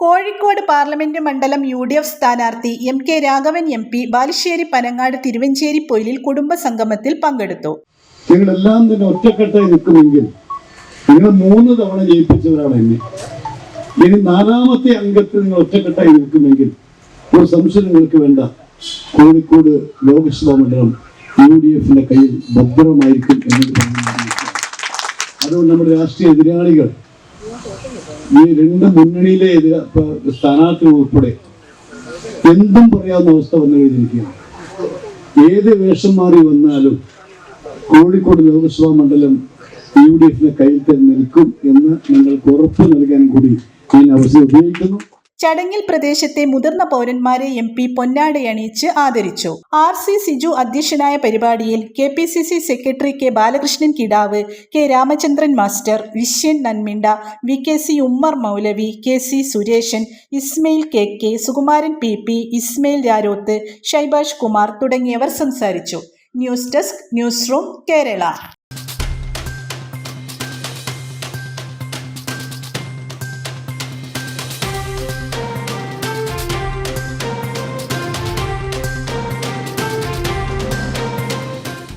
Parliament മണ്ഡലം U D F സ്ഥാനാർത്ഥി M K Raghavan M P Balussery Panangad Thiruvancheri പൊയിലിൽ കുടുംബ സംഗമത്തിൽ പങ്കെടുത്തു. നിങ്ങളെല്ലാം തന്നെ ഒറ്റക്കെട്ടായി നിൽക്കുമെങ്കിൽ നിങ്ങൾ മൂന്ന് തവണ ജയിപ്പിച്ചവരാണ് എന്നെ. ഇനി നാലാമത്തെ അംഗത്തിൽ നിങ്ങൾ ഒറ്റക്കെട്ടായി നിൽക്കുമെങ്കിൽ ഒരു സംശയം നിങ്ങൾക്ക് വേണ്ട. കോഴിക്കോട് ലോക്സഭാ മണ്ഡലം യു ഡി എഫിന്റെ കയ്യിൽ ഭദ്രമായിരിക്കും എന്നത് അതുകൊണ്ട് നമ്മുടെ രാഷ്ട്രീയ എതിരാളികൾ ഈ രണ്ട് മുന്നണിയിലെ സ്ഥാനാർത്ഥി ഉൾപ്പെടെ എന്തും പറയാവുന്ന അവസ്ഥ വന്നു കഴിഞ്ഞിരിക്കുകയാണ് ഏത് വേഷം മാറി വന്നാലും കോഴിക്കോട് ലോക്സഭാ മണ്ഡലം യു ഡി എഫിന്റെ കയ്യിൽ തന്നെ നിൽക്കും എന്ന് നിങ്ങൾക്ക് ഉറപ്പ് നൽകാൻ കൂടി ഞാൻ അവസരം ഉപയോഗിക്കുന്നു. ചടങ്ങിൽ പ്രദേശത്തെ മുതിർന്ന പൗരന്മാരെ എം പി പൊന്നാടയണിയിച്ച് ആദരിച്ചു. ആർ സി സിജു അധ്യക്ഷനായ പരിപാടിയിൽ K P C C secretary K Balakrishnan Kidavu K Ramachandran master വിശ്യൻ Nanminda V K C Ummer Moulavi K C Sureshan Ismail K K Sukumaran P P Ismail Raroth Shaibash Kumar തുടങ്ങിയവർ സംസാരിച്ചു. News desk news room Kerala.